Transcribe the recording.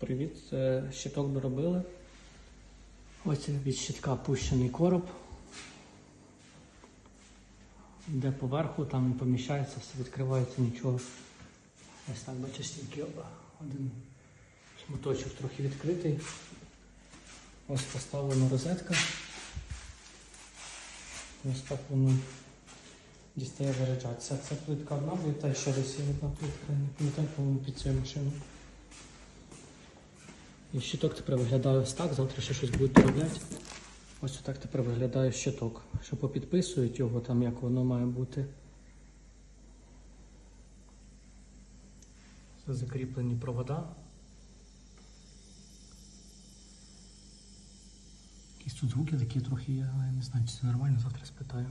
Привіт, щиток доробили. Ось від щитка пущений короб. Де поверху, там не поміщається, все відкривається, нічого. Ось так, бачиш, тільки один шматочок трохи відкритий. Ось поставлена розетка. Ось так воно дістає заряджатися. Це плитка одна буде, та ще десь є одна плитка, не пам'ятаю, по-моєму, під цією машиною. І щиток тепер виглядає ось так, завтра ще щось будуть робляти. Ось отак тепер виглядає щиток. Що попідписують його там, як воно має бути. Це закріплені провода. Якісь тут звуки такі трохи є, але я не знаю, чи це нормально, завтра спитаю.